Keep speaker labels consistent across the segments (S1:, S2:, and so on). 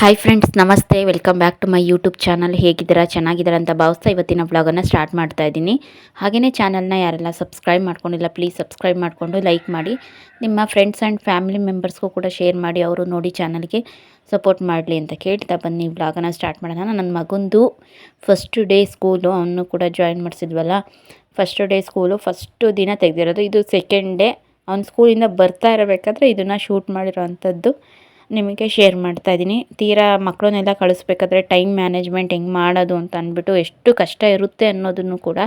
S1: Hi friends ನಮಸ್ತೆ. Welcome back to my YouTube channel ಹೇಗಿದ್ದೀರಾ? ಚೆನ್ನಾಗಿದ್ದೀರಾ ಅಂತ ಭಾವಿಸ್ತಾ ಇವತ್ತಿನ ವ್ಲಾಗನ್ನು ಸ್ಟಾರ್ಟ್ ಮಾಡ್ತಾ ಇದ್ದೀನಿ. ಹಾಗೆಯೇ ಚಾನಲ್ನ ಯಾರೆಲ್ಲ ಸಬ್ಸ್ಕ್ರೈಬ್ ಮಾಡ್ಕೊಂಡಿಲ್ಲ ಪ್ಲೀಸ್ ಸಬ್ಸ್ಕ್ರೈಬ್ ಮಾಡಿಕೊಂಡು ಲೈಕ್ ಮಾಡಿ. ನಿಮ್ಮ ಫ್ರೆಂಡ್ಸ್ ಆ್ಯಂಡ್ ಫ್ಯಾಮಿಲಿ ಮೆಂಬರ್ಸ್ಗೂ ಕೂಡ ಶೇರ್ ಮಾಡಿ, ಅವರು ನೋಡಿ ಚಾನಲ್ಗೆ ಸಪೋರ್ಟ್ ಮಾಡಲಿ ಅಂತ ಕೇಳ್ತಾ ಬನ್ನಿ. ವ್ಲಾಗನ್ನು ಸ್ಟಾರ್ಟ್ ಮಾಡೋಣ. ನನ್ನ ಮಗಂದು ಫಸ್ಟ್ ಡೇ ಸ್ಕೂಲು ಅವನು ಕೂಡ ಜಾಯಿನ್ ಮಾಡಿಸಿದ್ವಲ್ಲ. ಫಸ್ಟ್ ಡೇ ಸ್ಕೂಲು ಫಸ್ಟು ದಿನ ತೆಗೆದಿರೋದು. ಇದು ಸೆಕೆಂಡ್ ಡೇ ಅವ್ನು ಸ್ಕೂಲಿಂದ ಬರ್ತಾ ಇರಬೇಕಾದ್ರೆ ಇದನ್ನು ಶೂಟ್ ಮಾಡಿರೋ ಅಂಥದ್ದು ನಿಮಗೆ ಶೇರ್ ಮಾಡ್ತಾ ಇದ್ದೀನಿ. ತೀರಾ ಮಕ್ಕಳನ್ನೆಲ್ಲ ಕಳಿಸ್ಬೇಕಾದ್ರೆ ಟೈಮ್ ಮ್ಯಾನೇಜ್ಮೆಂಟ್ ಹೆಂಗೆ ಮಾಡೋದು ಅಂತ ಅಂದ್ಬಿಟ್ಟು ಎಷ್ಟು ಕಷ್ಟ ಇರುತ್ತೆ ಅನ್ನೋದನ್ನು ಕೂಡ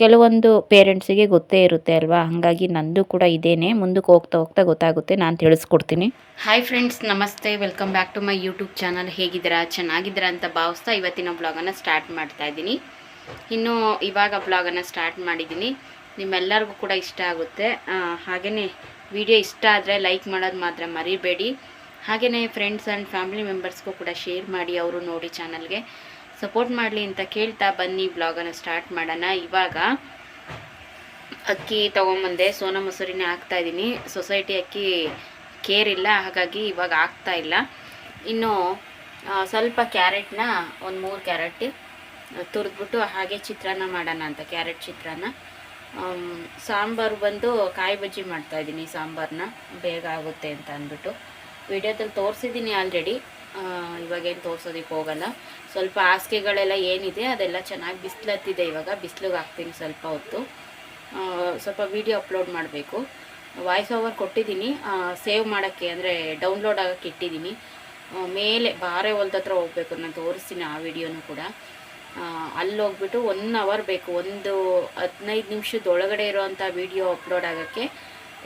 S1: ಕೆಲವೊಂದು ಪೇರೆಂಟ್ಸಿಗೆ ಗೊತ್ತೇ ಇರುತ್ತೆ ಅಲ್ವಾ? ಹಾಗಾಗಿ ನಂದು ಕೂಡ ಇದೇನೆ. ಮುಂದಕ್ಕೆ ಹೋಗ್ತಾ ಹೋಗ್ತಾ ಗೊತ್ತಾಗುತ್ತೆ. ನಾನು ತಿಳಿಸ್ಕೊಡ್ತೀನಿ. ಹಾಯ್ ಫ್ರೆಂಡ್ಸ್ ನಮಸ್ತೆ. Welcome back to my YouTube channel ಹೇಗಿದ್ದೀರಾ? ಚೆನ್ನಾಗಿದ್ದೀರಾ ಅಂತ ಭಾವಿಸ್ತಾ ಇವತ್ತಿನ ಬ್ಲಾಗನ್ನು ಸ್ಟಾರ್ಟ್ ಮಾಡ್ತಾ ಇದ್ದೀನಿ. ಇನ್ನು ಇವಾಗ ಬ್ಲಾಗನ್ನು ಸ್ಟಾರ್ಟ್ ಮಾಡಿದ್ದೀನಿ. ನಿಮ್ಮೆಲ್ಲರಿಗೂ ಕೂಡ ಇಷ್ಟ ಆಗುತ್ತೆ. ಹಾಗೆಯೇ ವಿಡಿಯೋ ಇಷ್ಟ ಆದರೆ ಲೈಕ್ ಮಾಡೋದು ಮಾತ್ರ ಮರಿಬೇಡಿ. ಹಾಗೆಯೇ ಫ್ರೆಂಡ್ಸ್ ಆ್ಯಂಡ್ ಫ್ಯಾಮಿಲಿ ಮೆಂಬರ್ಸ್ಗೂ ಕೂಡ ಶೇರ್ ಮಾಡಿ ಅವರು ನೋಡಿ ಚಾನಲ್ಗೆ ಸಪೋರ್ಟ್ ಮಾಡಲಿ ಅಂತ ಕೇಳ್ತಾ ಬನ್ನಿ ಬ್ಲಾಗನ್ನು ಸ್ಟಾರ್ಟ್ ಮಾಡೋಣ. ಇವಾಗ ಅಕ್ಕಿ ತೊಗೊಂಬಂದೆ, ಸೋನಾ ಮೊಸರಿನೇ ಹಾಕ್ತಾಯಿದ್ದೀನಿ ಸೊಸೈಟಿ ಅಕ್ಕಿ ಕೇರ್ ಇಲ್ಲ, ಹಾಗಾಗಿ ಇವಾಗ ಆಗ್ತಾ ಇಲ್ಲ. ಇನ್ನು ಸ್ವಲ್ಪ ಕ್ಯಾರೆಟ್ನ ಒಂದು ಮೂರು ಕ್ಯಾರೆಟ್ ತುರಿದ್ಬಿಟ್ಟು ಹಾಗೆ ಚಿತ್ರಾನ್ನ ಮಾಡೋಣ ಅಂತ ಕ್ಯಾರೆಟ್ ಚಿತ್ರಾನ್ನ. ಸಾಂಬಾರು ಬಂದು ಕಾಯಿ ಬಜ್ಜಿ ಮಾಡ್ತಾಯಿದ್ದೀನಿ ಸಾಂಬಾರನ್ನ ಬೇಗ ಆಗುತ್ತೆ ಅಂತ ಅಂದ್ಬಿಟ್ಟು. ವಿಡಿಯೋದಲ್ಲಿ ತೋರಿಸಿದ್ದೀನಿ ಆಲ್ರೆಡಿ ಇವಾಗೇನು ತೋರಿಸೋದಕ್ಕೆ ಹೋಗಲ್ಲ. ಸ್ವಲ್ಪ ಹಾಸಿಗೆಗಳೆಲ್ಲ ಏನಿದೆ ಅದೆಲ್ಲ ಚೆನ್ನಾಗಿ ಬಿಸಿಲತ್ತಿದೆ ಇವಾಗ. ಬಿಸಿಲಿಗೆ ಹಾಕ್ತೀನಿ ಸ್ವಲ್ಪ ಹೊತ್ತು. ಸ್ವಲ್ಪ ವೀಡಿಯೋ ಅಪ್ಲೋಡ್ ಮಾಡಬೇಕು. ವಾಯ್ಸ್ ಓವರ್ ಕೊಟ್ಟಿದ್ದೀನಿ. ಸೇವ್ ಮಾಡೋಕ್ಕೆ ಅಂದರೆ ಡೌನ್ಲೋಡ್ ಆಗೋಕ್ಕೆ ಇಟ್ಟಿದ್ದೀನಿ. ಮೇಲೆ ಬಾರೆ ಹೊಲ್ದತ್ರ ಹೋಗ್ಬೇಕು. ನಾನು ತೋರಿಸ್ತೀನಿ ಆ ವಿಡಿಯೋನು ಕೂಡ. ಅಲ್ಲಿ ಹೋಗ್ಬಿಟ್ಟು ಒನ್ ಅವರ್ ಬೇಕು. ಒಂದು ಹದಿನೈದು ನಿಮಿಷದೊಳಗಡೆ ಇರೋವಂಥ ವೀಡಿಯೋ ಅಪ್ಲೋಡ್ ಆಗೋಕ್ಕೆ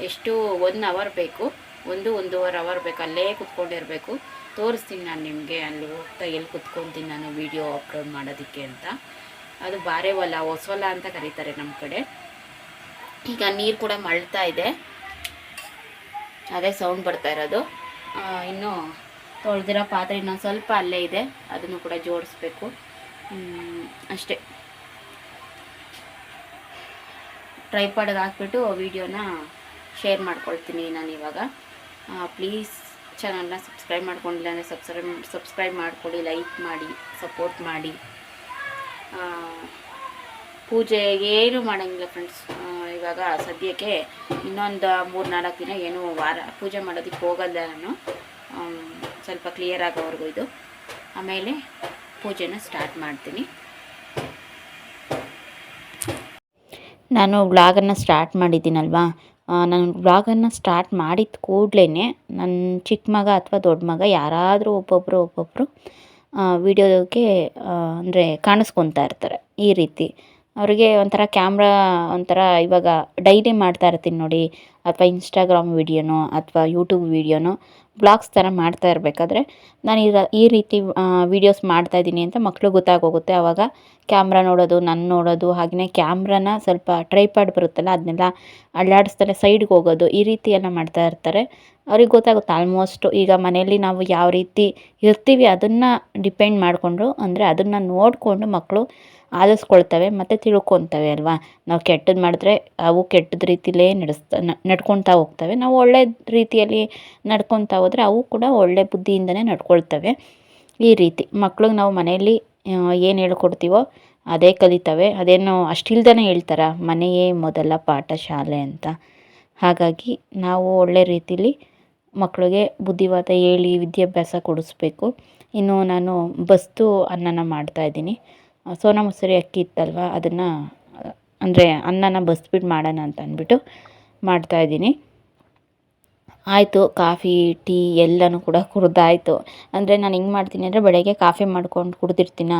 S1: ಎಷ್ಟು? ಒನ್ ಅವರ್ ಬೇಕು. ಒಂದು ಒಂದೂವರೆ ಅವರ್ ಬೇಕು, ಅಲ್ಲೇ ಕುತ್ಕೊಂಡಿರಬೇಕು. ತೋರಿಸ್ತೀನಿ ನಾನು ನಿಮಗೆ, ಅಲ್ಲಿ ಹೋಗ್ತಾ ಎಲ್ಲಿ ಕುತ್ಕೊತೀನಿ ನಾನು ವೀಡಿಯೋ ಅಪ್ಲೋಡ್ ಮಾಡೋದಕ್ಕೆ ಅಂತ. ಅದು ಬಾರೆ ಹೊಲ ಹೊಸೊಲ ಅಂತ ಕರೀತಾರೆ ನಮ್ಮ ಕಡೆ. ಈಗ ನೀರು ಕೂಡ ಮಳ್ತಾ ಇದೆ. ಅದೇ ಸೌಂಡ್ ಬರ್ತಾ ಇರೋದು. ಇನ್ನೂ ತೊಳೆದಿರೋ ಪಾತ್ರೆ ಇನ್ನೊಂದು ಸ್ವಲ್ಪ ಅಲ್ಲೇ ಇದೆ. ಅದನ್ನು ಕೂಡ ಜೋಡಿಸ್ಬೇಕು. ಅಷ್ಟೇ. ಟ್ರೈಪಾಡ್ಗೆ ಹಾಕ್ಬಿಟ್ಟು ವೀಡಿಯೋನ ಶೇರ್ ಮಾಡ್ಕೊಳ್ತೀನಿ ನಾನು ಇವಾಗ. ಪ್ಲೀಸ್ ಚಾನಲ್ನ ಸಬ್ಸ್ಕ್ರೈಬ್ ಮಾಡ್ಕೊಂಡಿಲ್ಲ ಅಂದರೆ ಸಬ್ಸ್ಕ್ರೈಬ್ ಸಬ್ಸ್ಕ್ರೈಬ್ ಮಾಡಿಕೊಳ್ಳಿ ಲೈಕ್ ಮಾಡಿ ಸಪೋರ್ಟ್ ಮಾಡಿ. ಪೂಜೆ ಏನು ಮಾಡೋಂಗಿಲ್ಲ ಫ್ರೆಂಡ್ಸ್ ಇವಾಗ ಸದ್ಯಕ್ಕೆ ಇನ್ನೊಂದು ಮೂರು ನಾಲ್ಕು ದಿನ ಏನು ವಾರ ಪೂಜೆ ಮಾಡೋದಕ್ಕೆ ಹೋಗಲ್ಲ ನಾನು. ಸ್ವಲ್ಪ ಕ್ಲಿಯರ್ ಆಗೋವರೆಗೂ ಇದು. ಆಮೇಲೆ ಪೂಜೆನ ಸ್ಟಾರ್ಟ್ ಮಾಡ್ತೀನಿ. ನಾನು ವ್ಲಾಗನ್ನು ಸ್ಟಾರ್ಟ್ ಮಾಡಿದ್ದೀನಲ್ವಾ? ನಾನು ವ್ಲಾಗನ್ನು ಸ್ಟಾರ್ಟ್ ಮಾಡಿದ ಕೂಡಲೇ ನನ್ನ ಚಿಕ್ಕ ಮಗ ಅಥವಾ ದೊಡ್ಡ ಮಗ ಯಾರಾದರೂ ಒಬ್ಬೊಬ್ಬರು ಒಬ್ಬೊಬ್ಬರು ವಿಡಿಯೋಗೆ ಅಂದರೆ ಕಾಣಿಸ್ಕೊತಾ ಇರ್ತಾರೆ ಈ ರೀತಿ. ಅವರಿಗೆ ಒಂಥರ ಕ್ಯಾಮ್ರಾ ಒಂಥರ ಇವಾಗ ಡೈಲಿ ಮಾಡ್ತಾ ಇರ್ತೀನಿ ನೋಡಿ, ಅಥವಾ ಇನ್ಸ್ಟಾಗ್ರಾಮ್ ವೀಡಿಯೋನೋ ಅಥವಾ ಯೂಟ್ಯೂಬ್ ವೀಡಿಯೋನೋ ಬ್ಲಾಗ್ಸ್ ಥರ ಮಾಡ್ತಾ ಇರಬೇಕಾದ್ರೆ ನಾನು ಈ ಈ ರೀತಿ ವೀಡಿಯೋಸ್ ಮಾಡ್ತಾಯಿದ್ದೀನಿ ಅಂತ ಮಕ್ಕಳು ಗೊತ್ತಾಗೋಗುತ್ತೆ. ಆವಾಗ ಕ್ಯಾಮ್ರಾ ನೋಡೋದು ನನ್ನ ನೋಡೋದು ಹಾಗೆಯೇ ಕ್ಯಾಮ್ರಾನ ಸ್ವಲ್ಪ ಟ್ರೈಪಾಡ್ ಬರುತ್ತಲ್ಲ, ಅದನ್ನೆಲ್ಲ ಅಳ್ಳಾಡಿಸ್ತಾರೆ ಸೈಡ್ಗೆ ಹೋಗೋದು, ಈ ರೀತಿ ಮಾಡ್ತಾ ಇರ್ತಾರೆ. ಅವ್ರಿಗೆ ಗೊತ್ತಾಗುತ್ತೆ ಆಲ್ಮೋಸ್ಟು ಈಗ ಮನೆಯಲ್ಲಿ ನಾವು ಯಾವ ರೀತಿ ಇರ್ತೀವಿ ಅದನ್ನು ಡಿಪೆಂಡ್ ಮಾಡಿಕೊಂಡು, ಅಂದರೆ ಅದನ್ನು ನೋಡಿಕೊಂಡು ಮಕ್ಕಳು ಆಲಿಸ್ಕೊಳ್ತವೆ ಮತ್ತು ತಿಳ್ಕೊತವೆ ಅಲ್ವಾ? ನಾವು ಕೆಟ್ಟದ್ದು ಮಾಡಿದ್ರೆ ಅವು ಕೆಟ್ಟದ ರೀತಿಲೇ ನಡೆಸ್ತಾ ನಡ್ಕೊತಾ ಹೋಗ್ತವೆ. ನಾವು ಒಳ್ಳೆ ರೀತಿಯಲ್ಲಿ ನಡ್ಕೊತಾ ಹೋದರೆ ಅವು ಕೂಡ ಒಳ್ಳೆ ಬುದ್ಧಿಯಿಂದನೇ ನಡ್ಕೊಳ್ತವೆ. ಈ ರೀತಿ ಮಕ್ಳಿಗೆ ನಾವು ಮನೆಯಲ್ಲಿ ಏನು ಹೇಳ್ಕೊಡ್ತೀವೋ ಅದೇ ಕಲಿತವೆ. ಅದೇನು ಅಷ್ಟಿಲ್ದೇ ಹೇಳ್ತಾರ? ಮನೆಯೇ ಮೊದಲ ಪಾಠ ಶಾಲೆ ಅಂತ. ಹಾಗಾಗಿ ನಾವು ಒಳ್ಳೆ ರೀತಿಲಿ ಮಕ್ಕಳಿಗೆ ಬುದ್ಧಿವಾದ ಹೇಳಿ ವಿದ್ಯಾಭ್ಯಾಸ ಕೊಡಿಸ್ಬೇಕು. ಇನ್ನು ನಾನು ಬಸ್ತು ಅನ್ನನ ಮಾಡ್ತಾಯಿದ್ದೀನಿ ಸೋನಾ ಮಸೂರಿ ಅಕ್ಕಿ ಇತ್ತಲ್ವ? ಅದನ್ನು, ಅಂದರೆ ಅನ್ನನ ಬಸ್ಬಿಟ್ಟು ಮಾಡೋಣ ಅಂತ ಅಂದ್ಬಿಟ್ಟು ಮಾಡ್ತಾಯಿದ್ದೀನಿ ಆಯಿತು, ಕಾಫಿ, ಟೀ ಎಲ್ಲನೂ ಕೂಡ ಕುಡ್ದಾಯಿತು. ಅಂದರೆ ನಾನು ಹಿಂಗೆ ಮಾಡ್ತೀನಿ ಅಂದರೆ ಬೆಳಗ್ಗೆ ಕಾಫಿ ಮಾಡ್ಕೊಂಡು ಕುಡ್ದಿರ್ತೀನ?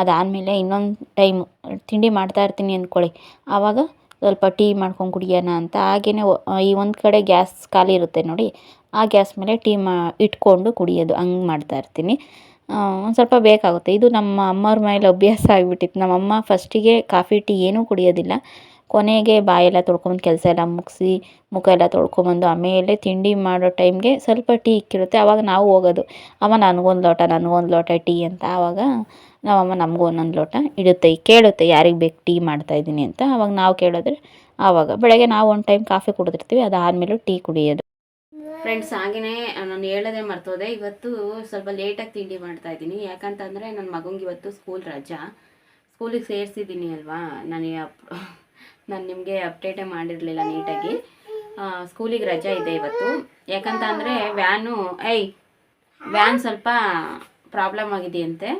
S1: ಅದಾದಮೇಲೆ ಇನ್ನೊಂದು ಟೈಮ್, ತಿಂಡಿ ಮಾಡ್ತಾ ಇರ್ತೀನಿ ಅಂದ್ಕೊಳ್ಳಿ. ಆವಾಗ ಸ್ವಲ್ಪ ಟೀ ಮಾಡ್ಕೊಂಡು ಕುಡಿಯೋಣ ಅಂತ. ಹಾಗೆಯೇ ಈ ಒಂದು ಕಡೆ ಗ್ಯಾಸ್ ಖಾಲಿ ಇರುತ್ತೆ ನೋಡಿ. ಆ ಗ್ಯಾಸ್ ಮೇಲೆ ಟೀ ಮಾ, ಇಟ್ಕೊಂಡು ಕುಡಿಯೋದು. ಹಂಗೆ ಮಾಡ್ತಾ ಇರ್ತೀನಿ. ಒಂದು ಸ್ವಲ್ಪ ಬೇಕಾಗುತ್ತೆ. ಇದು ನಮ್ಮ ಅಮ್ಮವ್ರ ಮೇಲೆ ಅಭ್ಯಾಸ ಆಗಿಬಿಟ್ಟಿತ್ತು. ನಮ್ಮಮ್ಮ ಫಸ್ಟಿಗೆ ಕಾಫಿ, ಟೀ ಏನೂ ಕುಡಿಯೋದಿಲ್ಲ. ಕೊನೆಗೆ ಬಾಯೆಲ್ಲ ತೊಳ್ಕೊಂಬಂದು ಕೆಲಸ ಎಲ್ಲ ಮುಗಿಸಿ, ಮುಖ ಎಲ್ಲ ತೊಳ್ಕೊಂಬಂದು ಆಮೇಲೆ ತಿಂಡಿ ಮಾಡೋ ಟೈಮ್ಗೆ ಸ್ವಲ್ಪ ಟೀ ಇಕ್ಕಿರುತ್ತೆ. ಆವಾಗ ನಾವು ಹೋಗೋದು. ಅಮ್ಮ ನನಗೊಂದು ಲೋಟ ನನಗೊಂದು ಲೋಟ ಟೀ ಅಂತ. ಆವಾಗ ನಮ್ಮಮ್ಮ ನಮಗೂ ಒಂದೊಂದು ಲೋಟ ಇಡುತ್ತೆ, ಕೇಳುತ್ತೆ, ಯಾರಿಗೆ ಬೇಕು ಟೀ ಮಾಡ್ತಾಯಿದ್ದೀನಿ ಅಂತ ಅವಾಗ ನಾವು ಕೇಳಿದ್ರೆ ಆವಾಗ, ಬೆಳಗ್ಗೆ ನಾವು ಒಂದು ಟೈಮ್ ಕಾಫಿ ಕುಡಿದಿರ್ತೀವಿ, ಅದಾದಮೇಲೂ ಟೀ ಕುಡಿಯೋದು. ಫ್ರೆಂಡ್ಸ್ ಹಾಗೆಯೇ ನಾನು ಹೇಳೋದೇ ಮರ್ತೋದೆ. ಇವತ್ತು ಸ್ವಲ್ಪ ಲೇಟಾಗಿ ತಿಂಡಿ ಮಾಡ್ತಾ ಇದ್ದೀನಿ. ಯಾಕಂತಂದರೆ ನನ್ನ ಮಗಂಗೆ ಇವತ್ತು ಸ್ಕೂಲ್ ರಜಾ. ಸ್ಕೂಲಿಗೆ ಸೇರಿಸಿದ್ದೀನಿ ಅಲ್ವಾ? ನನಗೆ ಅಪ್, ನಾನು ನಿಮಗೆ ಅಪ್ಡೇಟೇ ಮಾಡಿರಲಿಲ್ಲ ನೀಟಾಗಿ. ಸ್ಕೂಲಿಗೆ ರಜಾ ಇದೆ ಇವತ್ತು. ಯಾಕಂತ ಅಂದರೆ ವ್ಯಾನು ಐ ವ್ಯಾನ್ ಸ್ವಲ್ಪ ಪ್ರಾಬ್ಲಮ್ ಆಗಿದೆಯಂತೆ.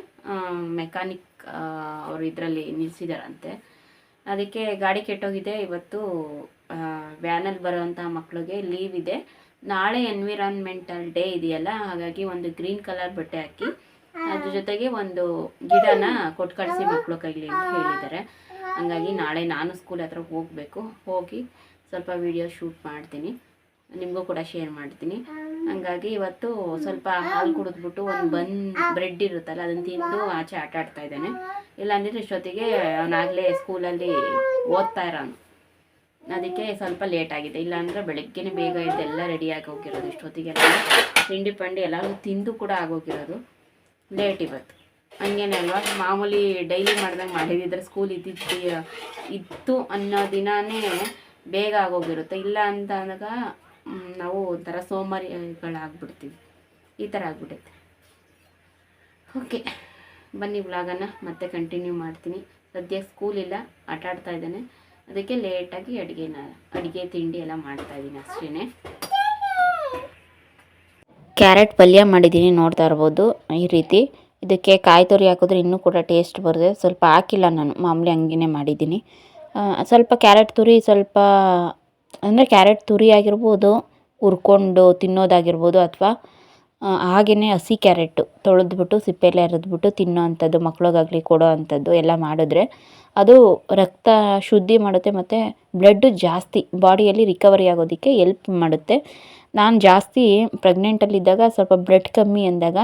S1: ಮೆಕ್ಯಾನಿಕ್ ಅವರು ಇದರಲ್ಲಿ ನಿಲ್ಲಿಸಿದಾರಂತೆ ಅದಕ್ಕೆ ಗಾಡಿ ಕೆಟ್ಟೋಗಿದೆ. ಇವತ್ತು ವ್ಯಾನಲ್ಲಿ ಬರುವಂಥ ಮಕ್ಕಳಿಗೆ ಲೀವ್ ಇದೆ. ನಾಳೆ ಎನ್ವಿರಾನ್ಮೆಂಟಲ್ ಡೇ ಇದೆಯಲ್ಲ, ಹಾಗಾಗಿ ಒಂದು ಗ್ರೀನ್ ಕಲರ್ ಬಟ್ಟೆ ಹಾಕಿ, ಅದ್ರ ಜೊತೆಗೆ ಒಂದು ಗಿಡನ ಕೊಟ್ಟು ಕಳಿಸಿ ಮಕ್ಕಳು ಕೈಲಿ ಅಂತ ಹೇಳಿದ್ದಾರೆ. ಹಂಗಾಗಿ ನಾಳೆ ನಾನು ಸ್ಕೂಲ್ ಹತ್ರ ಹೋಗಬೇಕು. ಹೋಗಿ ಸ್ವಲ್ಪ ವಿಡಿಯೋ ಶೂಟ್ ಮಾಡ್ತೀನಿ. ನಿಮಗೂ ಕೂಡ ಶೇರ್ ಮಾಡ್ತೀನಿ. ಹಂಗಾಗಿ ಇವತ್ತು ಸ್ವಲ್ಪ ಹಾಲು ಕುಡಿದ್ಬಿಟ್ಟು ಒಂದು ಬನ್ ಬ್ರೆಡ್ ಇರುತ್ತಲ್ಲ ಅದನ್ನು ತಿಂದು ಆಚೆ ಆಟ ಆಡ್ತಾ ಇದ್ದಾನೆ ಇಲ್ಲಾಂದ್ರೆ ಇಷ್ಟೊತ್ತಿಗೆ ಅವನಾಗಲೇ ಸ್ಕೂಲಲ್ಲಿ ಓದ್ತಾ ಇರೋನು. ಅದಕ್ಕೆ ಸ್ವಲ್ಪ ಲೇಟ್ ಆಗಿದೆ. ಇಲ್ಲಾಂದ್ರೆ ಬೆಳಗ್ಗೆನೇ ಬೇಗ ಇದೆಲ್ಲ ಎಲ್ಲ ರೆಡಿಯಾಗಿ ಹೋಗಿರೋದು. ಇಷ್ಟೊತ್ತಿಗೆಲ್ಲ ತಿಂಡಿ ಪಂಡಿ ಎಲ್ಲರೂ ತಿಂದು ಕೂಡ ಆಗೋಗಿರೋದು ಲೇಟ್ ಇವತ್ತು. ಹಂಗೇನೆ ಅಲ್ವಾ? ಮಾಮೂಲಿ ಡೈಲಿ ಮಾಡ್ದಂಗೆ ಮಾಡಿದ್ರೆ ಸ್ಕೂಲ್ ಇದ್ದಿದ್ದು ಇತ್ತು ಅನ್ನೋ ದಿನಾನೇ ಬೇಗ ಆಗೋಗಿರುತ್ತೆ ಇಲ್ಲ ಅಂತ ಅಂದಾಗ ನಾವು ಒಂಥರ ಸೋಮಾರಿಗಳಾಗ್ಬಿಡ್ತೀವಿ. ಈ ಥರ ಆಗ್ಬಿಡುತ್ತೆ ಓಕೆ ಬನ್ನಿ ವ್ಲಾಗನ್ನು ಮತ್ತೆ ಕಂಟಿನ್ಯೂ ಮಾಡ್ತೀನಿ. ಸದ್ಯ ಸ್ಕೂಲ್ ಇಲ್ಲ, ಆಟ ಆಡ್ತಾ ಇದ್ದಾನೆ. ಅದಕ್ಕೆ ಲೇಟಾಗಿ ಅಡುಗೆನ, ಅಡುಗೆ, ತಿಂಡಿ ಎಲ್ಲ ಮಾಡ್ತಾ ಇದ್ದೀನಿ ಅಷ್ಟೇ ಕ್ಯಾರೆಟ್ ಪಲ್ಯ ಮಾಡಿದ್ದೀನಿ, ನೋಡ್ತಾ ಇರ್ಬೋದು ಈ ರೀತಿ. ಇದಕ್ಕೆ ಕಾಯಿ ತುರಿ ಹಾಕಿದ್ರೆ ಇನ್ನೂ ಕೂಡ ಟೇಸ್ಟ್ ಬರುತ್ತೆ. ಸ್ವಲ್ಪ ಹಾಕಿಲ್ಲ ನಾನು, ಮಾಮೂಲಿ ಹಂಗೇ ಮಾಡಿದ್ದೀನಿ. ಸ್ವಲ್ಪ ಕ್ಯಾರೆಟ್ ತುರಿ, ಸ್ವಲ್ಪ ಅಂದರೆ ಕ್ಯಾರೆಟ್ ತುರಿ ಆಗಿರ್ಬೋದು, ಹುರ್ಕೊಂಡು ತಿನ್ನೋದಾಗಿರ್ಬೋದು ಅಥವಾ ಹಾಗೆಯೇ ಹಸಿ ಕ್ಯಾರೆಟು ತೊಳೆದ್ಬಿಟ್ಟು ಸಿಪ್ಪೆಲ್ಲ ಎರೆದ್ಬಿಟ್ಟು ತಿನ್ನೋ ಅಂಥದ್ದು ಮಕ್ಳಿಗಾಗಲಿ ಕೊಡೋ ಅಂಥದ್ದು ಎಲ್ಲ ಮಾಡಿದ್ರೆ ಅದು ರಕ್ತ ಶುದ್ಧಿ ಮಾಡುತ್ತೆ ಮತ್ತು ಬ್ಲಡ್ಡು ಜಾಸ್ತಿ, ಬಾಡಿಯಲ್ಲಿ ರಿಕವರಿ ಆಗೋದಕ್ಕೆ ಎಲ್ಪ್ ಮಾಡುತ್ತೆ. ನಾನು ಜಾಸ್ತಿ ಪ್ರೆಗ್ನೆಂಟಲ್ಲಿದ್ದಾಗ ಸ್ವಲ್ಪ ಬ್ಲಡ್ ಕಮ್ಮಿ ಅಂದಾಗ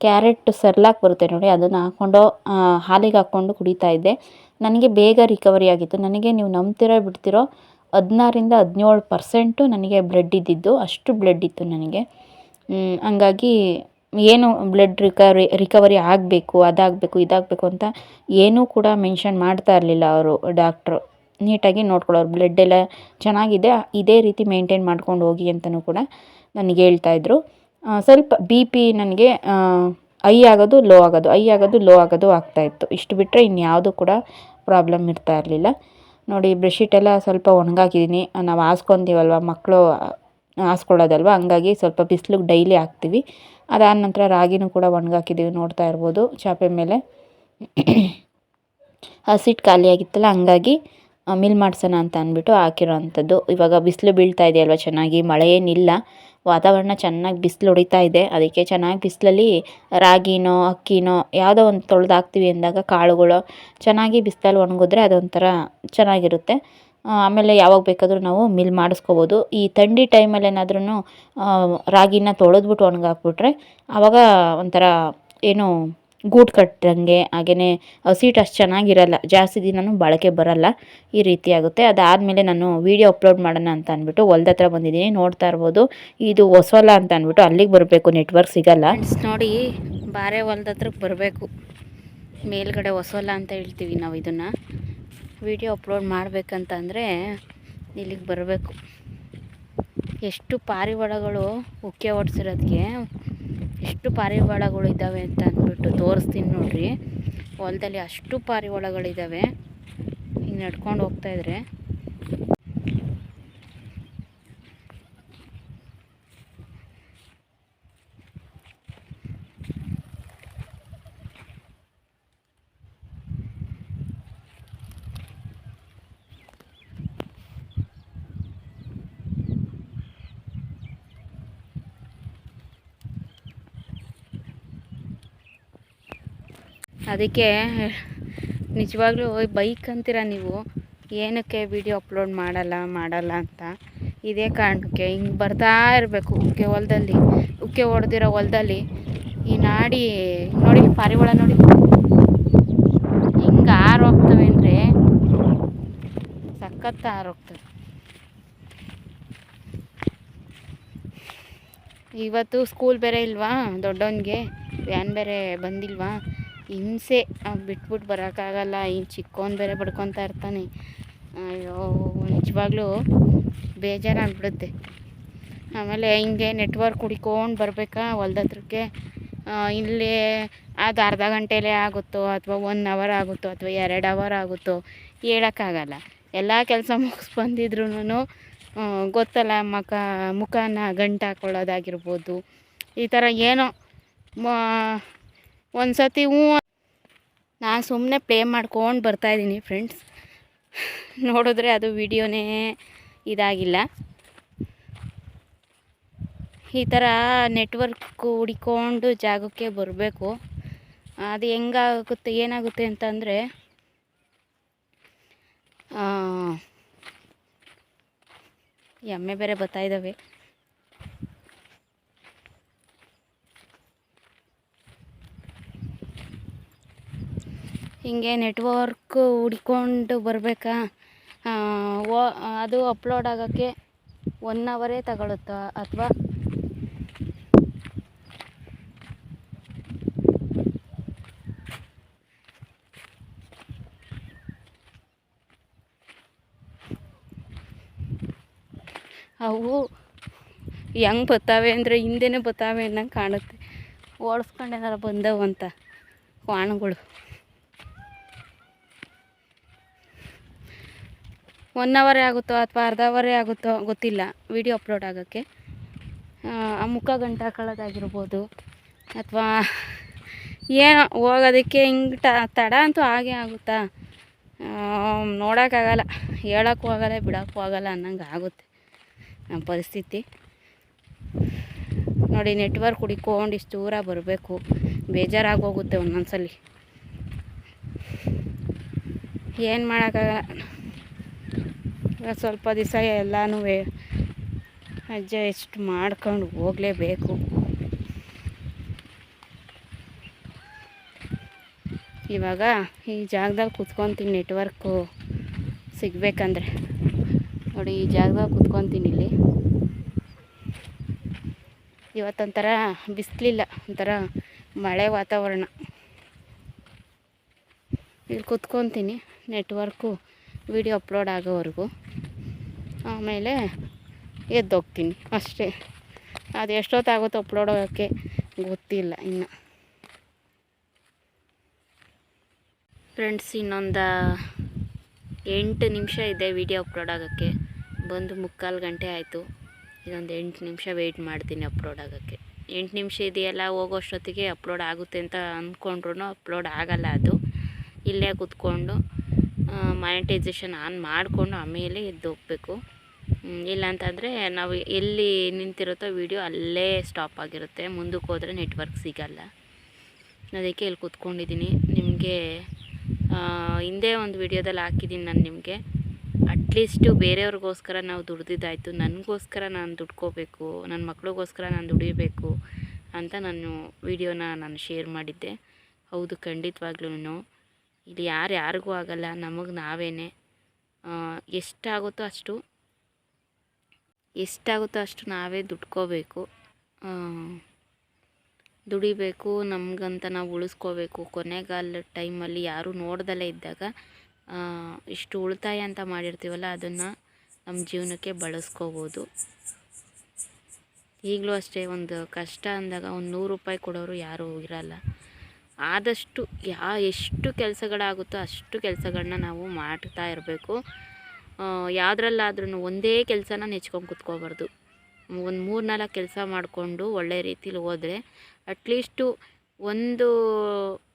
S1: ಕ್ಯಾರೆಟ್ ಸರ್ಲಾಕ್ ಬರುತ್ತೆ ನೋಡಿ, ಅದನ್ನು ಹಾಕ್ಕೊಂಡು ಹಾಲಿಗೆ ಹಾಕ್ಕೊಂಡು ಕುಡಿತಾ ಇದ್ದೆ. ನನಗೆ ಬೇಗ ರಿಕವರಿ ಆಗಿತ್ತು. ನನಗೆ ನೀವು ನಂಬ್ತಿರೋ ಬಿಡ್ತಿರೋ ಹದಿನಾರಿಂದ ಹದಿನೇಳು ಪರ್ಸೆಂಟು ನನಗೆ ಬ್ಲಡ್ ಇದ್ದಿದ್ದು, ಅಷ್ಟು ಬ್ಲಡ್ ಇತ್ತು ನನಗೆ. ಹಂಗಾಗಿ ಏನು ಬ್ಲಡ್ ರಿಕವರಿ ರಿಕವರಿ ಆಗಬೇಕು, ಅದಾಗಬೇಕು, ಇದಾಗಬೇಕು ಅಂತ ಏನೂ ಕೂಡ ಮೆನ್ಷನ್ ಮಾಡ್ತಾ ಇರಲಿಲ್ಲ ಅವರು ಡಾಕ್ಟ್ರು ನೀಟಾಗಿ ನೋಡ್ಕೊಳ್ಳೋರು ಬ್ಲಡ್ ಎಲ್ಲ ಚೆನ್ನಾಗಿದೆ, ಇದೇ ರೀತಿ ಮೇಂಟೈನ್ ಮಾಡ್ಕೊಂಡು ಹೋಗಿ ಅಂತಲೂ ಕೂಡ ನನಗೆ ಹೇಳ್ತಾಯಿದ್ರು ಸ್ವಲ್ಪ ಬಿ ಪಿ ನನಗೆ ಐ ಆಗೋದು ಲೋ ಆಗೋದು ಐ ಆಗೋದು ಲೋ ಆಗೋದು ಆಗ್ತಾಯಿತ್ತು ಇಷ್ಟು ಬಿಟ್ಟರೆ ಇನ್ಯಾವುದೂ ಕೂಡ ಪ್ರಾಬ್ಲಮ್ ಇರ್ತಾ ಇರಲಿಲ್ಲ. ನೋಡಿ ಬ್ರೆಡ್ಶೀಟೆಲ್ಲ ಸ್ವಲ್ಪ ಒಣಗಾಕಿದ್ದೀನಿ ನಾವು ಹಾಸ್ಕೊತೀವಲ್ವ ಮಕ್ಕಳು ಹಾಸ್ಕೊಳ್ಳೋದಲ್ವ, ಹಂಗಾಗಿ ಸ್ವಲ್ಪ ಬಿಸಿಲಿಗೆ ಡೈಲಿ ಹಾಕ್ತೀವಿ. ಅದಾದ ನಂತರ ರಾಗಿನೂ ಕೂಡ ಒಣಗಾಕಿದ್ದೀವಿ ನೋಡ್ತಾ ಇರ್ಬೋದು ಚಾಪೆ ಮೇಲೆ. ಹಸಿಟ್ಟು ಖಾಲಿಯಾಗಿತ್ತಲ್ಲ, ಹಂಗಾಗಿ ಮಿಲ್ ಮಾಡ್ಸೋಣ ಅಂತ ಅಂದ್ಬಿಟ್ಟು ಹಾಕಿರೋವಂಥದ್ದು. ಇವಾಗ ಬಿಸಿಲು ಬೀಳ್ತಾ ಅಲ್ವಾ ಚೆನ್ನಾಗಿ ಮಳೆ ಏನಿಲ್ಲ ವಾತಾವರಣ ಚೆನ್ನಾಗಿ ಬಿಸಿಲು ಹೊಡಿತಾ ಇದೆ. ಅದಕ್ಕೆ ಚೆನ್ನಾಗಿ ಬಿಸಿಲಲ್ಲಿ ರಾಗಿನೋ, ಅಕ್ಕಿನೋ ಯಾವುದೋ ಒಂದು ತೊಳೆದು ಹಾಕ್ತೀವಿ ಅಂದಾಗ ಕಾಳುಗಳು ಚೆನ್ನಾಗಿ ಬಿಸಿಲಲ್ಲಿ ಒಣಗಿದ್ರೆ ಅದೊಂಥರ ಚೆನ್ನಾಗಿರುತ್ತೆ. ಆಮೇಲೆ ಯಾವಾಗ ಬೇಕಾದರೂ ನಾವು ಮಿಲ್ ಮಾಡಿಸ್ಕೋಬೋದು. ಈ ಥಂಡಿ ಟೈಮಲ್ಲಿ ಏನಾದ್ರೂ ರಾಗಿನ ತೊಳೆದ್ಬಿಟ್ಟು ಒಣಗಾಕ್ಬಿಟ್ರೆ ಆವಾಗ ಒಂಥರ ಏನು ಗೂಡು ಕಟ್ಟಂಗೆ ಹಾಗೆಯೇ ಸೀಟ್ ಅಷ್ಟು ಚೆನ್ನಾಗಿರಲ್ಲ. ಜಾಸ್ತಿ ದಿನವೂ ಬಾಳಿಕೆ ಬರಲ್ಲ. ಈ ರೀತಿ ಆಗುತ್ತೆ. ಅದಾದಮೇಲೆ ನಾನು ವೀಡಿಯೋ ಅಪ್ಲೋಡ್ ಮಾಡೋಣ ಅಂತ ಅಂದ್ಬಿಟ್ಟು ಹೊಲ್ದ ಹತ್ರ ಬಂದಿದ್ದೀನಿ. ನೋಡ್ತಾ ಇರ್ಬೋದು. ಇದು ಹೊಸೊಲ ಅಂತ ಅಂದ್ಬಿಟ್ಟು ಅಲ್ಲಿಗೆ ಬರಬೇಕು. ನೆಟ್ವರ್ಕ್ ಸಿಗಲ್ಲ. ನೋಡಿ, ಬಾರೆ ಹೊಲ್ದ ಹತ್ರಕ್ಕೆ ಬರಬೇಕು. ಮೇಲ್ಗಡೆ ಹೊಸೊಲ ಅಂತ ಹೇಳ್ತೀವಿ ನಾವು ಇದನ್ನು. ವಿಡಿಯೋ ಅಪ್ಲೋಡ್ ಮಾಡಬೇಕಂತಂದರೆ ಇಲ್ಲಿಗೆ ಬರಬೇಕು. ಎಷ್ಟು ಪಾರಿವಾಳಗಳು ಉಕ್ಕೆ ಓಡಿಸಿರೋದಕ್ಕೆ ಎಷ್ಟು ಪಾರಿವಾಳಗಳಿದ್ದಾವೆ ಅಂತ ಅಂದ್ಬಿಟ್ಟು ತೋರಿಸ್ತೀನಿ ನೋಡ್ರಿ. ಹೊಲದಲ್ಲಿ ಅಷ್ಟು ಪಾರಿವಾಳಗಳಿದ್ದಾವೆ. ಹಿಂಗೆ ನಡ್ಕೊಂಡು ಹೋಗ್ತಾಯಿದ್ರೆ ಅದಕ್ಕೆ ನಿಜವಾಗ್ಲೂ ಬೈಕ್ ಅಂತೀರ ನೀವು? ಏನಕ್ಕೆ ವಿಡಿಯೋ ಅಪ್ಲೋಡ್ ಮಾಡಲ್ಲ ಮಾಡಲ್ಲ ಅಂತ? ಇದೇ ಕಾರಣಕ್ಕೆ ಹಿಂಗೆ ಬರ್ತಾ ಇರಬೇಕು ಉಕ್ಕೆ ಹೊಲದಲ್ಲಿ. ಉಕ್ಕೆ ಹೊಡೆದಿರೋ ಹೊಲದಲ್ಲಿ ಈ ನಾಡಿ, ನೋಡಿ ಪಾರಿವಾಳ ನೋಡಿ. ಹಿಂಗೆ ಆರೋಗ್ತವೆ ಅಂದರೆ ಸಖತ್ ಆರೋಗ್ತವೆ. ಇವತ್ತು ಸ್ಕೂಲ್ ಬೇರೆ ಇಲ್ವಾ? ದೊಡ್ಡವನಿಗೆ ವ್ಯಾನ್ ಬೇರೆ ಬಂದಿಲ್ವಾ? ಹಿಂಸೆ ಬಿಟ್ಬಿಟ್ಟು ಬರೋಕ್ಕಾಗಲ್ಲ ಇನ್ನು ಚಿಕ್ಕವನು ಬೇರೆ ಬಡ್ಕೊತಾ ಇರ್ತಾನೆ. ಅಯ್ಯೋ, ನಿಜವಾಗ್ಲೂ ಬೇಜಾರಾಗ್ಬಿಡುತ್ತೆ. ಆಮೇಲೆ ಹಿಂಗೆ ನೆಟ್ವರ್ಕ್ ಹುಡ್ಕೊಂಡು ಬರಬೇಕಾ ಹೊಲ್ದ ಹತ್ರಕ್ಕೆ? ಇಲ್ಲಿ ಅದು ಅರ್ಧ ಗಂಟೆಲೇ ಆಗುತ್ತೋ, ಅಥವಾ ಒನ್ ಅವರ್ ಆಗುತ್ತೋ, ಅಥವಾ ಎರಡು ಅವರ್ ಆಗುತ್ತೋ, ಹೇಳೋಕ್ಕಾಗಲ್ಲ. ಎಲ್ಲ ಕೆಲಸ ಮುಗಿಸ್ ಬಂದಿದ್ರು ಗೊತ್ತಲ್ಲ, ಮಕ, ಮುಖನ ಗಂಟು ಹಾಕ್ಕೊಳ್ಳೋದಾಗಿರ್ಬೋದು ಈ ಥರ ಏನೋ ಒಂದು ಸತಿ ಹ್ಞೂ ನಾನು ಸುಮ್ಮನೆ ಪ್ಲೇ ಮಾಡ್ಕೊಂಡು ಬರ್ತಾಯಿದ್ದೀನಿ ಫ್ರೆಂಡ್ಸ್ ನೋಡಿದ್ರೆ ಅದು ವಿಡಿಯೋನೇ ಇದಾಗಿಲ್ಲ. ಈ ಥರ ನೆಟ್ವರ್ಕ್ ಹುಡಿಕೊಂಡು ಜಾಗಕ್ಕೆ ಬರಬೇಕು. ಅದು ಹೆಂಗಾಗುತ್ತೆ, ಏನಾಗುತ್ತೆ ಅಂತಂದರೆ ಎಮ್ಮೆ ಬೇರೆ ಬರ್ತಾ ಹೀಗೆ ನೆಟ್ವರ್ಕ್ ಹುಡ್ಕೊಂಡು ಬರಬೇಕಾ? ಓ, ಅದು ಅಪ್ಲೋಡ್ ಆಗೋಕ್ಕೆ ಒನ್ ಅವರೇ ತಗೊಳುತ್ತಾ ಅಥವಾ? ಅವು ಹೆಂಗೆ ಬರ್ತಾವೆ ಅಂದರೆ ಹಿಂದೆನೇ ಬರ್ತಾವೆ ಅನ್ನಂಗೆ ಕಾಣುತ್ತೆ. ಓಡಿಸ್ಕೊಂಡೇನಾರ ಬಂದವು ಅಂತ, ಕ್ವಾಣಗಳು. ಒನ್ ಅವರೇ ಆಗುತ್ತೋ ಅಥವಾ ಅರ್ಧ ಅವರೇ ಆಗುತ್ತೋ ಗೊತ್ತಿಲ್ಲ. ವಿಡಿಯೋ ಅಪ್ಲೋಡ್ ಆಗೋಕ್ಕೆ. ಆ ಮುಖ ಗಂಟು ಹಾಕೊಳ್ಳೋದಾಗಿರ್ಬೋದು ಅಥವಾ ಏನು ಹೋಗೋದಕ್ಕೆ ಹಿಂಗೆ ತಡ ಅಂತೂ ಆಗೇ ಆಗುತ್ತಾ? ನೋಡೋಕ್ಕಾಗಲ್ಲ ಹೇಳೋಕ್ಕೂ ಆಗಲ್ಲ. ಬಿಡೋಕ್ಕೂ ಆಗಲ್ಲ ಅನ್ನಂಗೆ ಆಗುತ್ತೆ ನಮ್ಮ ಪರಿಸ್ಥಿತಿ. ನೋಡಿ ನೆಟ್ವರ್ಕ್ ಹುಡಿಕೊಂಡು ಇಷ್ಟು ದೂರ ಬರಬೇಕು. ಬೇಜಾರಾಗೋಗುತ್ತೆ ಒಂದೊಂದ್ಸಲಿ. ಏನು ಮಾಡೋಕ್ಕಾಗಲ್ಲ. ಸ್ವಲ್ಪ ದಿವಸ ಎಲ್ಲನೂ ಅಡ್ಜಸ್ಟ್ ಮಾಡ್ಕೊಂಡು ಹೋಗಲೇಬೇಕು. ಇವಾಗ ಈ ಜಾಗದಲ್ಲಿ ಕುತ್ಕೊತೀನಿ ನೆಟ್ವರ್ಕು ಸಿಗಬೇಕಂದ್ರೆ. ನೋಡಿ, ಈ ಜಾಗದಲ್ಲಿ ಕುತ್ಕೊತೀನಿ ಇಲ್ಲಿ. ಇವತ್ತೊಂಥರ ಬಿಸಿಲಿಲ್ಲ, ಒಂಥರ ಮಳೆ ವಾತಾವರಣ. ಇಲ್ಲಿ ಕುತ್ಕೊತೀನಿ ನೆಟ್ವರ್ಕು ವಿಡಿಯೋ ಅಪ್ಲೋಡ್ ಆಗೋವರೆಗೂ. ಆಮೇಲೆ ಎದ್ದೋಗ್ತೀನಿ. ಅಷ್ಟೇ. ಅದು ಎಷ್ಟೊತ್ತಾಗುತ್ತೋ ಅಪ್ಲೋಡ್ ಆಗೋಕ್ಕೆ ಗೊತ್ತಿಲ್ಲ ಇನ್ನು. ಫ್ರೆಂಡ್ಸ್ ಇನ್ನೊಂದು ಎಂಟು ನಿಮಿಷ ಇದೆ ವಿಡಿಯೋ ಅಪ್ಲೋಡ್ ಆಗೋಕ್ಕೆ. ಬಂದು ಮುಕ್ಕಾಲು ಗಂಟೆ ಆಯಿತು. ಇನ್ನೊಂದು ಎಂಟು ನಿಮಿಷ ವೆಯ್ಟ್ ಮಾಡ್ತೀನಿ ಅಪ್ಲೋಡ್ ಆಗೋಕ್ಕೆ. ಎಂಟು ನಿಮಿಷ ಇದೆಯಲ್ಲ, ಹೋಗೋಷ್ಟೊತ್ತಿಗೆ ಅಪ್ಲೋಡ್ ಆಗುತ್ತೆ ಅಂತ ಅಂದ್ಕೊಂಡ್ರು ಅಪ್ಲೋಡ್ ಆಗಲ್ಲ ಅದು. ಇಲ್ಲೇ ಕೂತ್ಕೊಂಡು ಮಾನಿಟೈಸೇಷನ್ ಆನ್ ಮಾಡಿಕೊಂಡು ಆಮೇಲೆ ಎದ್ದು ಹೋಗಬೇಕು ಇಲ್ಲ ಅಂತಂದರೆ ನಾವು ಎಲ್ಲಿ ನಿಂತಿರುತ್ತೋ ವೀಡಿಯೋ ಅಲ್ಲೇ ಸ್ಟಾಪ್ ಆಗಿರುತ್ತೆ. ಮುಂದಕ್ಕೆ ಹೋದರೆ ನೆಟ್ವರ್ಕ್ ಸಿಗಲ್ಲ. ಅದಕ್ಕೆ ಇಲ್ಲಿ ಕೂತ್ಕೊಂಡಿದ್ದೀನಿ. ನಿಮಗೆ ಹಿಂದೆ ಒಂದು ವಿಡಿಯೋದಲ್ಲಿ ಹಾಕಿದ್ದೀನಿ ನಾನು ನಿಮಗೆ. ಅಟ್ಲೀಸ್ಟು ಬೇರೆಯವ್ರಿಗೋಸ್ಕರ ನಾವು ದುಡ್ದಿದ್ದಾಯಿತು. ನನಗೋಸ್ಕರ ನಾನು ದುಡ್ಕೋಬೇಕು. ನನ್ನ ಮಕ್ಳಿಗೋಸ್ಕರ ನಾನು ದುಡಿಬೇಕು ಅಂತ ನಾನು ವಿಡಿಯೋನ ನಾನು ಶೇರ್ ಮಾಡಿದ್ದೆ. ಹೌದು ಖಂಡಿತವಾಗ್ಲೂ ಇಲ್ಲಿ ಯಾರು ಯಾರಿಗೂ ಆಗಲ್ಲ, ನಮಗೆ ನಾವೇ ಎಷ್ಟಾಗುತ್ತೋ ಅಷ್ಟು ಎಷ್ಟಾಗುತ್ತೋ ಅಷ್ಟು ನಾವೇ ದುಡ್ಕೋಬೇಕು. ದುಡಿಬೇಕು, ನಮಗಂತ ನಾವು ಉಳಿಸ್ಕೋಬೇಕು. ಕೊನೆಗಾಲ ಟೈಮಲ್ಲಿ ಯಾರೂ ನೋಡ್ದಲ್ಲೇ ಇದ್ದಾಗ ಇಷ್ಟು ಉಳಿತಾಯ ಅಂತ ಮಾಡಿರ್ತೀವಲ್ಲ, ಅದನ್ನು ನಮ್ಮ ಜೀವನಕ್ಕೆ ಬಳಸ್ಕೋಬೋದು. ಈಗಲೂ ಅಷ್ಟೇ, ಒಂದು ಕಷ್ಟ ಅಂದಾಗ ಒಂದು ನೂರು ರೂಪಾಯಿ ಕೊಡೋರು ಯಾರೂ ಇರಲ್ಲ. ಆದಷ್ಟು ಯಾ, ಎಷ್ಟು ಕೆಲಸಗಳಾಗುತ್ತೋ ಅಷ್ಟು ಕೆಲಸಗಳನ್ನ ನಾವು ಮಾಡ್ತಾ ಇರಬೇಕು. ಯಾವುದ್ರಲ್ಲಾದ್ರೂ ಒಂದೇ ಕೆಲಸನ ನೆಚ್ಕೊಂಡು ಕುತ್ಕೋಬಾರ್ದು. ಒಂದು ಮೂರು ನಾಲ್ಕು ಕೆಲಸ ಮಾಡಿಕೊಂಡು ಒಳ್ಳೆ ರೀತಿಲಿ ಹೋದರೆ ಅಟ್ಲೀಸ್ಟು ಒಂದು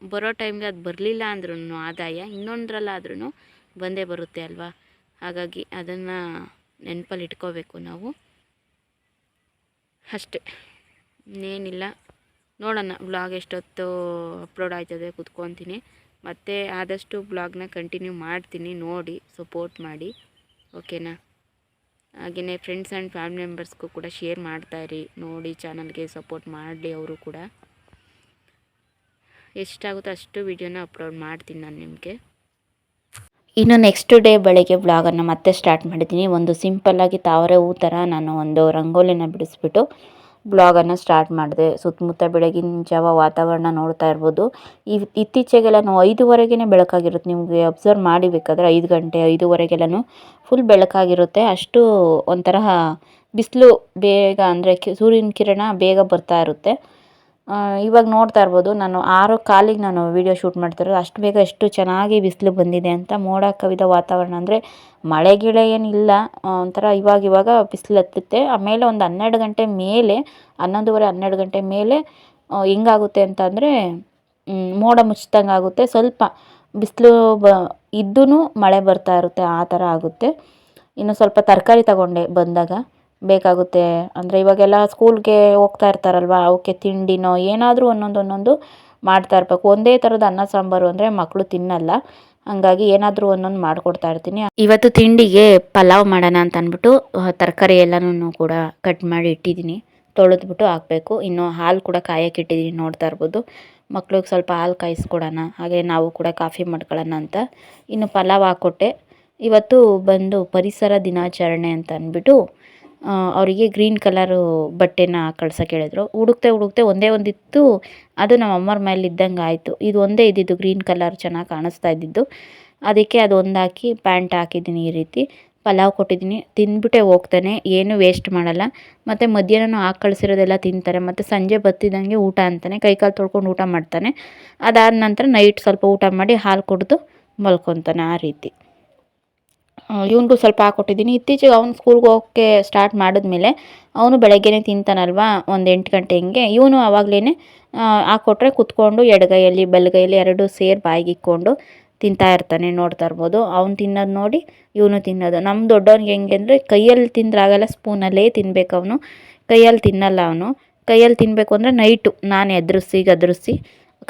S1: ಬರೋ ಟೈಮ್ಗೆ ಅದು ಬರಲಿಲ್ಲ ಅಂದ್ರೂ ಆದಾಯ ಇನ್ನೊಂದರಲ್ಲಾದ್ರೂ ಬಂದೇ ಬರುತ್ತೆ ಅಲ್ವಾ? ಹಾಗಾಗಿ ಅದನ್ನು ನೆನಪಲ್ಲಿ ಇಟ್ಕೋಬೇಕು ನಾವು. ಅಷ್ಟೇ. ಇನ್ನೇನಿಲ್ಲ. ನೋಡೋಣ ಬ್ಲಾಗ್ ಎಷ್ಟೊತ್ತು ಅಪ್ಲೋಡ್ ಆಯ್ತದೆ ಕುತ್ಕೊತೀನಿ. ಮತ್ತು ಆದಷ್ಟು ಬ್ಲಾಗ್ನ ಕಂಟಿನ್ಯೂ ಮಾಡ್ತೀನಿ, ನೋಡಿ ಸಪೋರ್ಟ್ ಮಾಡಿ ಓಕೆನಾ ಹಾಗೆಯೇ ಫ್ರೆಂಡ್ಸ್ ಆ್ಯಂಡ್ ಫ್ಯಾಮಿಲಿ ಮೆಂಬರ್ಸ್ಗೂ ಕೂಡ ಶೇರ್ ಮಾಡ್ತಾಯಿರಿ ನೋಡಿ ಚಾನಲ್ಗೆ ಸಪೋರ್ಟ್ ಮಾಡಲಿ ಅವರು ಕೂಡ. ಎಷ್ಟಾಗುತ್ತೋ ಅಷ್ಟು ವಿಡಿಯೋನ ಅಪ್ಲೋಡ್ ಮಾಡ್ತೀನಿ ನಾನು ನಿಮಗೆ. ಇನ್ನು ನೆಕ್ಸ್ಟ್ ಡೇ ಬೆಳಗ್ಗೆ ಬ್ಲಾಗನ್ನು ಮತ್ತೆ ಸ್ಟಾರ್ಟ್ ಮಾಡಿದ್ದೀನಿ. ಒಂದು ಸಿಂಪಲ್ಲಾಗಿ ತಾವರೆ ಹೂ ಥರ ನಾನು ಒಂದು ರಂಗೋಲಿನ ಬಿಡಿಸ್ಬಿಟ್ಟು ಬ್ಲಾಗನ್ನು ಸ್ಟಾರ್ಟ್ ಮಾಡಿದೆ. ಸುತ್ತಮುತ್ತ ಬೆಳಗಿನ ಜಾವ ವಾತಾವರಣ ನೋಡ್ತಾ ಇರ್ಬೋದು. ಈ ಇತ್ತೀಚೆಗೆಲ್ಲ ಐದುವರೆಗೇ ಬೆಳಕಾಗಿರುತ್ತೆ. ನಿಮಗೆ ಅಬ್ಸರ್ವ್ ಮಾಡಿ ಬೇಕಾದರೆ ಐದು ಗಂಟೆ, ಐದುವರೆಗೆಲ್ಲನೂ ಫುಲ್ ಬೆಳಕಾಗಿರುತ್ತೆ. ಅಷ್ಟು ಒಂಥರ ಬಿಸಿಲು ಬೇಗ ಅಂದರೆ ಸೂರ್ಯನ ಕಿರಣ ಬೇಗ ಬರ್ತಾ ಇರುತ್ತೆ. ಇವಾಗ ನೋಡ್ತಾ ಇರ್ಬೋದು, ನಾನು ಆರು ಕಾಲಿಗೆ ನಾನು ವೀಡಿಯೋ ಶೂಟ್ ಮಾಡ್ತಿರೋದು ಅಷ್ಟು ಬೇಗ ಎಷ್ಟು ಚೆನ್ನಾಗಿ ಬಿಸಿಲು ಬಂದಿದೆ ಅಂತ ಮೋಡ ಕವಿದ ವಾತಾವರಣ ಅಂದರೆ ಮಳೆ ಗಿಳೆ ಏನಿಲ್ಲ. ಒಂಥರ ಇವಾಗ ಇವಾಗ ಬಿಸಿಲು ಹತ್ತುತ್ತೆ. ಆಮೇಲೆ ಒಂದು ಹನ್ನೆರಡು ಗಂಟೆ ಮೇಲೆ, ಹನ್ನೊಂದುವರೆ ಹನ್ನೆರಡು ಗಂಟೆ ಮೇಲೆ ಹೆಂಗಾಗುತ್ತೆ ಅಂತ ಅಂದರೆ ಮೋಡ ಮುಚ್ಚಿದಂಗೆ ಆಗುತ್ತೆ. ಸ್ವಲ್ಪ ಬಿಸಿಲು ಬ ಇದ್ದೂ ಮಳೆ ಬರ್ತಾ ಇರುತ್ತೆ, ಆ ಥರ ಆಗುತ್ತೆ. ಇನ್ನು ಸ್ವಲ್ಪ ತರಕಾರಿ ತಗೊಂಡೆ ಬಂದಾಗ. ಬೇಕಾಗುತ್ತೆ. ಅಂದರೆ ಇವಾಗೆಲ್ಲ ಸ್ಕೂಲ್ಗೆ ಹೋಗ್ತಾ ಇರ್ತಾರಲ್ವ, ಅವಕ್ಕೆ ತಿಂಡಿನೋ ಏನಾದರೂ ಒಂದೊಂದು ಒಂದೊಂದು ಮಾಡ್ತಾ ಇರ್ಬೇಕು. ಒಂದೇ ಥರದ ಅನ್ನ, ಸಾಂಬಾರು ಅಂದರೆ ಮಕ್ಕಳು ತಿನ್ನಲ್ಲ. ಹಂಗಾಗಿ ಏನಾದರೂ ಒಂದೊಂದು ಮಾಡಿಕೊಡ್ತಾ ಇರ್ತೀನಿ. ಇವತ್ತು ತಿಂಡಿಗೆ ಪಲಾವ್ ಮಾಡೋಣ ಅಂತ ಅಂದ್ಬಿಟ್ಟು ತರಕಾರಿ ಎಲ್ಲನೂ ಕೂಡ ಕಟ್ ಮಾಡಿ ಇಟ್ಟಿದ್ದೀನಿ. ತೊಳೆದ್ಬಿಟ್ಟು ಹಾಕಬೇಕು. ಇನ್ನು ಹಾಲು ಕೂಡ ಕಾಯಕ್ಕೆ ಇಟ್ಟಿದ್ದೀನಿ, ನೋಡ್ತಾ ಇರ್ಬೋದು. ಮಕ್ಳಿಗೆ ಸ್ವಲ್ಪ ಹಾಲು ಕಾಯಿಸ್ಕೊಡೋಣ. ಹಾಗೆ ನಾವು ಕೂಡ ಕಾಫಿ ಮಾಡ್ಕೊಳ್ಳೋಣ ಅಂತ. ಇನ್ನು ಪಲಾವ್ ಹಾಕ್ಕೊಟ್ಟೆ. ಇವತ್ತು ಬಂದು ಪರಿಸರ ದಿನಾಚರಣೆ ಅಂತ ಅಂದ್ಬಿಟ್ಟು ಅವರಿಗೆ ಗ್ರೀನ್ ಕಲರು ಬಟ್ಟೆನ ಕಳ್ಸೋಕೆ ಹೇಳಿದ್ರು. ಹುಡುಕ್ತೆ ಹುಡುಕ್ತೆ ಒಂದೇ ಒಂದಿತ್ತು, ಅದು ನಮ್ಮ ಅಮ್ಮರ ಮೇಲೆ ಇದ್ದಂಗೆ ಆಯಿತು. ಇದು ಒಂದೇ ಇದ್ದಿದ್ದು, ಗ್ರೀನ್ ಕಲರ್ ಚೆನ್ನಾಗಿ ಕಾಣಿಸ್ತಾ ಇದ್ದಿದ್ದು. ಅದಕ್ಕೆ ಅದು ಒಂದು ಹಾಕಿ, ಪ್ಯಾಂಟ್ ಹಾಕಿದ್ದೀನಿ ಈ ರೀತಿ. ಪಲಾವ್ ಕೊಟ್ಟಿದ್ದೀನಿ. ತಿಂದ್ಬಿಟ್ಟೆ ಹೋಗ್ತಾನೆ, ಏನೂ ವೇಸ್ಟ್ ಮಾಡಲ್ಲ. ಮತ್ತು ಮಧ್ಯಾಹ್ನ ಹಾಕಿ ಕಳಿಸಿರೋದೆಲ್ಲ ತಿಂತಾರೆ. ಮತ್ತು ಸಂಜೆ ಬತ್ತಿದಂಗೆ ಊಟ ಅಂತಾನೆ, ಕೈಕಾಲು ತೊಳ್ಕೊಂಡು ಊಟ ಮಾಡ್ತಾನೆ. ಅದಾದ ನಂತರ ನೈಟ್ ಸ್ವಲ್ಪ ಊಟ ಮಾಡಿ ಹಾಲು ಕುಡಿದು ಮಲ್ಕೊತಾನೆ ಆ ರೀತಿ. ಇವನಿಗೂ ಸ್ವಲ್ಪ ಹಾಕ್ಕೊಟ್ಟಿದ್ದೀನಿ ಇತ್ತೀಚೆಗೆ ಅವ್ನು ಸ್ಕೂಲ್ಗೆ ಹೋಗೋಕ್ಕೆ ಸ್ಟಾರ್ಟ್ ಮಾಡಿದ್ಮೇಲೆ ಅವನು ಬೆಳಗ್ಗೆನೇ ತಿಂತಾನಲ್ವಾ? ಒಂದು ಎಂಟು ಗಂಟೆ ಹಿಂಗೆ. ಇವನು ಆವಾಗಲೇ ಹಾಕ್ಕೊಟ್ರೆ ಕುತ್ಕೊಂಡು ಎಡಗೈಯಲ್ಲಿ, ಬಲಗೈಯಲ್ಲಿ ಎರಡು ಸೇರಿ ಬಾಯಿಗೆ ಇಕ್ಕೊಂಡು ತಿಂತಾ ಇರ್ತಾನೆ, ನೋಡ್ತಾ ಇರ್ಬೋದು. ಅವ್ನು ತಿನ್ನೋದು ನೋಡಿ ಇವನು ತಿನ್ನೋದು. ನಮ್ಮ ದೊಡ್ಡವ್ನಿಗೆ ಹೆಂಗೆ ಅಂದರೆ ಕೈಯಲ್ಲಿ ತಿಂದ್ರಾಗಲ್ಲ ಸ್ಪೂನಲ್ಲೇ ತಿನ್ಬೇಕು ಅವನು. ಕೈಯಲ್ಲಿ ತಿನ್ನಲ್ಲ ಅವನು. ಕೈಯಲ್ಲಿ ತಿನ್ನಬೇಕು ಅಂದರೆ ನೈಟು ನಾನು ಎದುರಿಸಿ, ಗದರಿಸಿ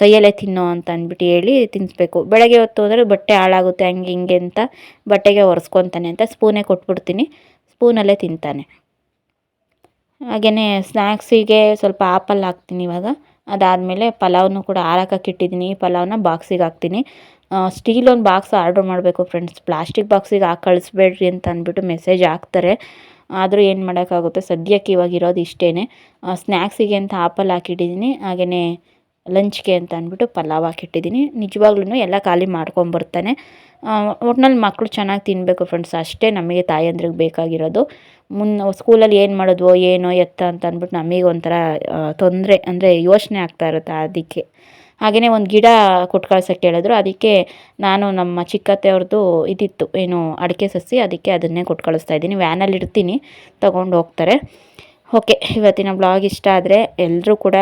S1: ಕೈಯಲ್ಲೇ ತಿನ್ನೋ ಅಂತ ಅಂದ್ಬಿಟ್ಟು ಹೇಳಿ ತಿನ್ನಿಸ್ಬೇಕು ಬೆಳಗ್ಗೆ ಹೊತ್ತು ಹೋದರೆ ಬಟ್ಟೆ ಹಾಳಾಗುತ್ತೆ, ಹಂಗೆ ಹಿಂಗೆ ಅಂತ ಬಟ್ಟೆಗೆ ಒರೆಸ್ಕೊತಾನೆ ಅಂತ ಸ್ಪೂನೇ ಕೊಟ್ಬಿಡ್ತೀನಿ. ಸ್ಪೂನಲ್ಲೇ ತಿಂತಾನೆ. ಹಾಗೆಯೇ ಸ್ನ್ಯಾಕ್ಸಿಗೆ ಸ್ವಲ್ಪ ಆಪಲ್ ಹಾಕ್ತೀನಿ ಇವಾಗ. ಅದಾದಮೇಲೆ ಪಲಾವ್ನು ಕೂಡ ಆರಕ್ಕೆ ಇಟ್ಟಿದ್ದೀನಿ. ಪಲಾವ್ನ ಬಾಕ್ಸಿಗೆ ಹಾಕ್ತೀನಿ. ಸ್ಟೀಲ್ ಒಂದು ಬಾಕ್ಸ್ ಆರ್ಡ್ರ್ ಮಾಡಬೇಕು ಫ್ರೆಂಡ್ಸ್. ಪ್ಲಾಸ್ಟಿಕ್ ಬಾಕ್ಸಿಗೆ ಹಾಕಿ ಕಳಿಸ್ಬೇಡ್ರಿ ಅಂತ ಅಂದ್ಬಿಟ್ಟು ಮೆಸೇಜ್ ಹಾಕ್ತಾರೆ. ಆದರೂ ಏನು ಮಾಡೋಕ್ಕಾಗುತ್ತೆ? ಸದ್ಯಕ್ಕೆ ಇವಾಗ ಇರೋದು ಇಷ್ಟೇ ಸ್ನ್ಯಾಕ್ಸಿಗೆ ಅಂತ ಆಪಲ್ ಹಾಕಿಟ್ಟಿದ್ದೀನಿ. ಹಾಗೆಯೇ ಲಂಚ್ಗೆ ಅಂತ ಅಂದ್ಬಿಟ್ಟು ಪಲಾವ್ ಹಾಕಿಟ್ಟಿದ್ದೀನಿ. ನಿಜವಾಗ್ಲೂ ಎಲ್ಲ ಖಾಲಿ ಮಾಡ್ಕೊಂಬರ್ತಾನೆ ಒಟ್ನಲ್ಲಿ ಮಕ್ಕಳು ಚೆನ್ನಾಗಿ ತಿನ್ನಬೇಕು ಫ್ರೆಂಡ್ಸ್ ಅಷ್ಟೇ ನಮಗೆ ತಾಯಂದ್ರಿಗೆ ಬೇಕಾಗಿರೋದು. ಮುನ್ನ ಸ್ಕೂಲಲ್ಲಿ ಏನು ಮಾಡಿದ್ವೋ, ಏನೋ ಎತ್ತ ಅಂತ ಅಂದ್ಬಿಟ್ಟು ನಮಗೆ ಒಂಥರ ತೊಂದರೆ, ಅಂದರೆ ಯೋಚನೆ ಆಗ್ತಾ ಇರುತ್ತೆ ಅದಕ್ಕೆ. ಹಾಗೆಯೇ ಒಂದು ಗಿಡ ಕೊಟ್ಟು ಕಳ್ಸೋಕ್ಕೆ ಹೇಳಿದ್ರು. ಅದಕ್ಕೆ ನಾನು ನಮ್ಮ ಚಿಕ್ಕತ್ತೆಯವ್ರದ್ದು ಇದಿತ್ತು, ಏನು ಅಡಿಕೆ ಸಸಿ, ಅದಕ್ಕೆ ಅದನ್ನೇ ಕೊಟ್ಟು ಕಳಿಸ್ತಾ ಇದ್ದೀನಿ. ವ್ಯಾನಲ್ಲಿ ಇಡ್ತೀನಿ, ತೊಗೊಂಡು ಹೋಗ್ತಾರೆ. ಓಕೆ, ಇವತ್ತಿನ ಬ್ಲಾಗ್ ಇಷ್ಟ ಆದರೆ ಎಲ್ಲರೂ ಕೂಡ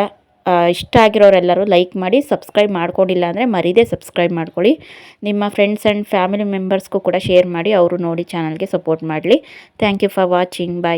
S1: ಇಷ್ಟ ಆಗಿರೋರೆಲ್ಲರೂ ಲೈಕ್ ಮಾಡಿ, ಸಬ್ಸ್ಕ್ರೈಬ್ ಮಾಡ್ಕೊಂಡಿಲ್ಲ ಅಂದರೆ ಮರೀದೇ ಸಬ್ಸ್ಕ್ರೈಬ್ ಮಾಡ್ಕೊಳ್ಳಿ. ನಿಮ್ಮ ಫ್ರೆಂಡ್ಸ್ ಆ್ಯಂಡ್ ಫ್ಯಾಮಿಲಿ ಮೆಂಬರ್ಸ್ಗೂ ಕೂಡ ಶೇರ್ ಮಾಡಿ, ಅವರು ನೋಡಿ ಚಾನಲ್ಗೆ ಸಪೋರ್ಟ್ ಮಾಡಲಿ. Thank you for watching bye